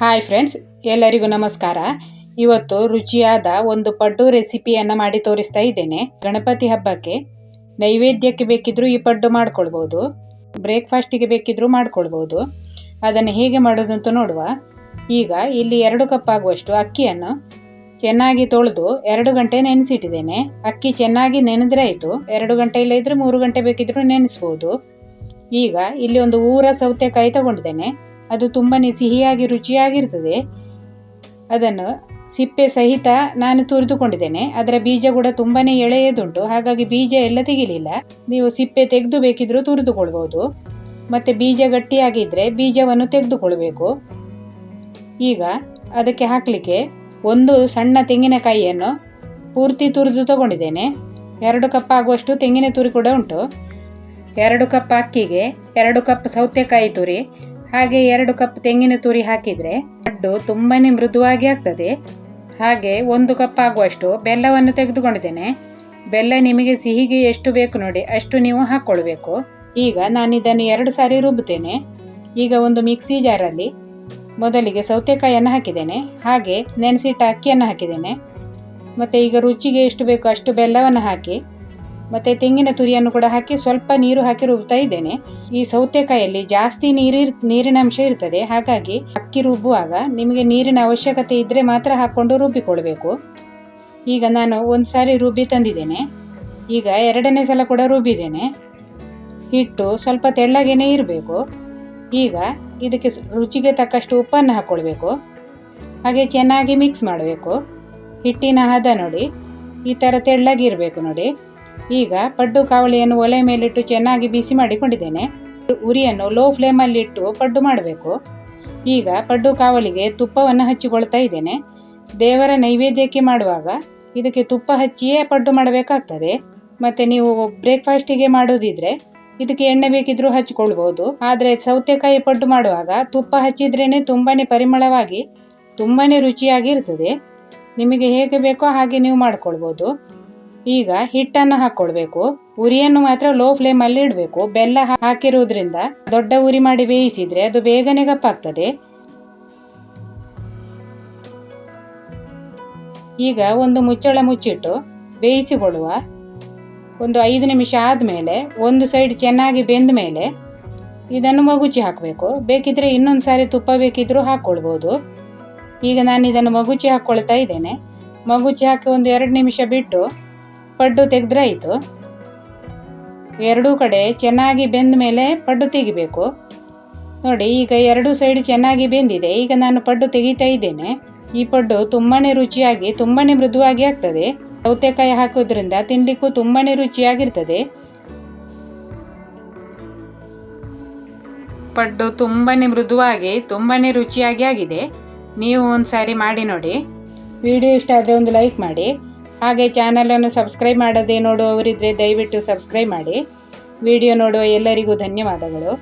Hi friends ಎಲ್ಲರಿಗೂ ನಮಸ್ಕಾರ. ಇವತ್ತು ರುಚಿಯಾದ ಒಂದು ಪಡ್ಡು ರೆಸಿಪಿಯನ್ನು ಮಾಡಿ ತೋರಿಸ್ತಾ ಇದ್ದೇನೆ. ಗಣಪತಿ ಹಬ್ಬಕ್ಕೆ ನೈವೇದ್ಯಕ್ಕೆ ಬೇಕಿದ್ದರೂ ಈ ಪಡ್ಡು ಮಾಡ್ಕೊಳ್ಬೋದು. ಬ್ರೇಕ್ಫಾಸ್ಟಿಗೆ ಬೇಕಿದ್ದರೂ ಮಾಡ್ಕೊಳ್ಬೋದು. ಅದನ್ನು ಹೇಗೆ ಮಾಡೋದು ಅಂತ ನೋಡುವ. ಈಗ ಇಲ್ಲಿ ಎರಡು ಕಪ್ ಆಗುವಷ್ಟು ಅಕ್ಕಿಯನ್ನು ಚೆನ್ನಾಗಿ ತೊಳೆದು ಎರಡು ಗಂಟೆ ನೆನೆಸಿಟ್ಟಿದ್ದೇನೆ. ಅಕ್ಕಿ ಚೆನ್ನಾಗಿ ನೆನೆದ್ರೆ ಆಯಿತು. ಎರಡು ಗಂಟೆ ಇಲ್ಲ ಇದ್ರೆ ಮೂರು ಗಂಟೆ ಬೇಕಿದ್ದರೂ ನೆನೆಸ್ಬೋದು. ಈಗ ಇಲ್ಲಿ ಒಂದು ಊರ ಸೌತೆಕಾಯಿ ತಗೊಂಡಿದ್ದೇನೆ. ಅದು ತುಂಬಾ ಸಿಹಿಯಾಗಿ ರುಚಿಯಾಗಿರ್ತದೆ. ಅದನ್ನು ಸಿಪ್ಪೆ ಸಹಿತ ನಾನು ತುರಿದುಕೊಂಡಿದ್ದೇನೆ. ಅದರ ಬೀಜ ಕೂಡ ತುಂಬಾ ಎಳೆಯದುಂಟು. ಹಾಗಾಗಿ ಬೀಜ ಎಲ್ಲ ತೆಗಿಲಿಲ್ಲ. ನೀವು ಸಿಪ್ಪೆ ತೆಗೆದು ಬೇಕಿದ್ರೂ ತುರಿದುಕೊಳ್ಬೋದು. ಮತ್ತು ಬೀಜ ಗಟ್ಟಿಯಾಗಿದ್ದರೆ ಬೀಜವನ್ನು ತೆಗೆದುಕೊಳ್ಬೇಕು. ಈಗ ಅದಕ್ಕೆ ಹಾಕಲಿಕ್ಕೆ ಒಂದು ಸಣ್ಣ ತೆಂಗಿನಕಾಯಿಯನ್ನು ಪೂರ್ತಿ ತುರಿದು ತಗೊಂಡಿದ್ದೇನೆ. ಎರಡು ಕಪ್ ಆಗುವಷ್ಟು ತೆಂಗಿನ ತುರಿ ಕೂಡ ಉಂಟು. ಎರಡು ಕಪ್ ಅಕ್ಕಿಗೆ ಎರಡು ಕಪ್ ಸೌತೆಕಾಯಿ ತುರಿ ಹಾಗೆ ಎರಡು ಕಪ್ ತೆಂಗಿನ ತುರಿ ಹಾಕಿದರೆ ಲಡ್ಡು ತುಂಬಾನೇ ಮೃದುವಾಗಿ ಆಗ್ತದೆ. ಹಾಗೆ ಒಂದು ಕಪ್ ಆಗುವಷ್ಟು ಬೆಲ್ಲವನ್ನು ತೆಗೆದುಕೊಂಡಿದ್ದೇನೆ. ಬೆಲ್ಲ ನಿಮಗೆ ಸಿಹಿಗೆ ಎಷ್ಟು ಬೇಕು ನೋಡಿ ಅಷ್ಟು ನೀವು ಹಾಕ್ಕೊಳ್ಬೇಕು. ಈಗ ನಾನು ಇದನ್ನು ಎರಡು ಸಾರಿ ರುಬ್ಬುತ್ತೇನೆ. ಈಗ ಒಂದು ಮಿಕ್ಸಿ ಜಾರಲ್ಲಿ ಮೊದಲಿಗೆ ಸೌತೆಕಾಯಿಯನ್ನು ಹಾಕಿದ್ದೇನೆ. ಹಾಗೆ ನೆನೆಸಿಟ್ಟ ಅಕ್ಕಿಯನ್ನು ಹಾಕಿದ್ದೇನೆ. ಮತ್ತು ಈಗ ರುಚಿಗೆ ಎಷ್ಟು ಬೇಕು ಅಷ್ಟು ಬೆಲ್ಲವನ್ನು ಹಾಕಿ ಮತ್ತು ತೆಂಗಿನ ತುರಿಯನ್ನು ಕೂಡ ಹಾಕಿ ಸ್ವಲ್ಪ ನೀರು ಹಾಕಿ ರುಬ್ತಾ ಇದ್ದೇನೆ. ಈ ಸೌತೆಕಾಯಲ್ಲಿ ಜಾಸ್ತಿ ನೀರಿ ನೀರಿನ ಅಂಶ ಇರ್ತದೆ. ಹಾಗಾಗಿ ಅಕ್ಕಿ ರುಬ್ಬುವಾಗ ನಿಮಗೆ ನೀರಿನ ಅವಶ್ಯಕತೆ ಇದ್ದರೆ ಮಾತ್ರ ಹಾಕ್ಕೊಂಡು ರುಬ್ಬಿಕೊಳ್ಬೇಕು. ಈಗ ನಾನು ಒಂದು ಸಾರಿ ರುಬ್ಬಿ ತಂದಿದ್ದೇನೆ. ಈಗ ಎರಡನೇ ಸಲ ಕೂಡ ರುಬ್ಬಿದ್ದೇನೆ. ಹಿಟ್ಟು ಸ್ವಲ್ಪ ತೆಳ್ಳಗೇನೆ ಇರಬೇಕು. ಈಗ ಇದಕ್ಕೆ ರುಚಿಗೆ ತಕ್ಕಷ್ಟು ಉಪ್ಪನ್ನು ಹಾಕ್ಕೊಳ್ಬೇಕು ಹಾಗೆ ಚೆನ್ನಾಗಿ ಮಿಕ್ಸ್ ಮಾಡಬೇಕು. ಹಿಟ್ಟಿನ ಹದ ನೋಡಿ, ಈ ಥರ ತೆಳ್ಳಗಿರಬೇಕು ನೋಡಿ. ಈಗ ಪಡ್ಡು ಕಾವಳಿಯನ್ನು ಒಲೆ ಮೇಲಿಟ್ಟು ಚೆನ್ನಾಗಿ ಬಿಸಿ ಮಾಡಿಕೊಂಡಿದ್ದೇನೆ. ಉರಿಯನ್ನು ಲೋ ಫ್ಲೇಮಲ್ಲಿಟ್ಟು ಪಡ್ಡು ಮಾಡಬೇಕು. ಈಗ ಪಡ್ಡು ಕಾವಲಿಗೆ ತುಪ್ಪವನ್ನು ಹಚ್ಚಿಕೊಳ್ತಾ ಇದ್ದೇನೆ. ದೇವರ ನೈವೇದ್ಯಕ್ಕೆ ಮಾಡುವಾಗ ಇದಕ್ಕೆ ತುಪ್ಪ ಹಚ್ಚಿಯೇ ಪಡ್ಡು ಮಾಡಬೇಕಾಗ್ತದೆ. ಮತ್ತು ನೀವು ಬ್ರೇಕ್ಫಾಸ್ಟಿಗೆ ಮಾಡೋದಿದ್ರೆ ಇದಕ್ಕೆ ಎಣ್ಣೆ ಬೇಕಿದ್ರೂ ಹಚ್ಕೊಳ್ಬೋದು. ಆದರೆ ಸೌತೆಕಾಯಿ ಪಡ್ಡು ಮಾಡುವಾಗ ತುಪ್ಪ ಹಚ್ಚಿದ್ರೇ ತುಂಬಾನೇ ಪರಿಮಳವಾಗಿ, ತುಂಬಾನೇ ರುಚಿಯಾಗಿ ಇರ್ತದೆ ನಿಮಗೆ ಹೇಗೆ ಬೇಕೋ ಹಾಗೆ ನೀವು ಮಾಡ್ಕೊಳ್ಬೋದು. ಈಗ ಹಿಟ್ಟನ್ನು ಹಾಕ್ಕೊಳ್ಬೇಕು ಉರಿಯನ್ನು ಮಾತ್ರ ಲೋ ಫ್ಲೇಮಲ್ಲಿ ಇಡಬೇಕು. ಬೆಲ್ಲ ಹಾಕಿರುವುದರಿಂದ ದೊಡ್ಡ ಉರಿ ಮಾಡಿ ಬೇಯಿಸಿದ್ರೆ ಅದು ಬೇಗನೆ ಕಪ್ಪಾಗ್ತದೆ ಈಗ ಒಂದು ಮುಚ್ಚಳ ಮುಚ್ಚಿಟ್ಟು ಬೇಯಿಸಿಕೊಳ್ಳುವ ಒಂದು ಐದು ನಿಮಿಷ ಆದಮೇಲೆ ಒಂದು ಸೈಡ್ ಚೆನ್ನಾಗಿ ಬೆಂದ ಮೇಲೆ ಇದನ್ನು ಮಗುಚಿ ಹಾಕಬೇಕು. ಬೇಕಿದ್ರೆ ಇನ್ನೊಂದು ಸಾರಿ ತುಪ್ಪ ಬೇಕಿದ್ರೂ ಹಾಕ್ಕೊಳ್ಬೋದು ಈಗ ನಾನು ಇದನ್ನು ಮಗುಚಿ ಹಾಕ್ಕೊಳ್ತಾ ಇದ್ದೇನೆ. ಮಗುಚಿ ಹಾಕಿ ಒಂದು ಎರಡು ನಿಮಿಷ ಬಿಟ್ಟು ಪಡ್ಡು ತೆಗೆದ್ರೆ ಆಯಿತು. ಎರಡೂ ಕಡೆ ಚೆನ್ನಾಗಿ ಬೆಂದ ಮೇಲೆ ಪಡ್ಡು ತೆಗಿಬೇಕು. ನೋಡಿ, ಈಗ ಎರಡೂ ಸೈಡ್ ಚೆನ್ನಾಗಿ ಬೆಂದಿದೆ. ಈಗ ನಾನು ಪಡ್ಡು ತೆಗಿತಾ ಇದ್ದೇನೆ. ಈ ಪಡ್ಡು ತುಂಬಾ ರುಚಿಯಾಗಿ ತುಂಬಾ ಮೃದುವಾಗಿ ಆಗ್ತದೆ. ಸೌತೆಕಾಯಿ ಹಾಕೋದ್ರಿಂದ ತಿನ್ನಲಿಕ್ಕೂ ತುಂಬಾ ರುಚಿಯಾಗಿರ್ತದೆ. ಪಡ್ಡು ತುಂಬಾ ಮೃದುವಾಗಿ ತುಂಬಾ ರುಚಿಯಾಗಿ ಆಗಿದೆ. ನೀವು ಒಂದು ಸಾರಿ ಮಾಡಿ ನೋಡಿ. ವಿಡಿಯೋ ಇಷ್ಟ ಆದರೆ ಒಂದು ಲೈಕ್ ಮಾಡಿ. ಹಾಗೆ ಚಾನಲನ್ನು ಸಬ್ಸ್ಕ್ರೈಬ್ ಮಾಡದೆ ನೋಡುವವರಿದ್ದರೆ ದಯವಿಟ್ಟು ಸಬ್ಸ್ಕ್ರೈಬ್ ಮಾಡಿ. ವಿಡಿಯೋ ನೋಡುವ ಎಲ್ಲರಿಗೂ ಧನ್ಯವಾದಗಳು.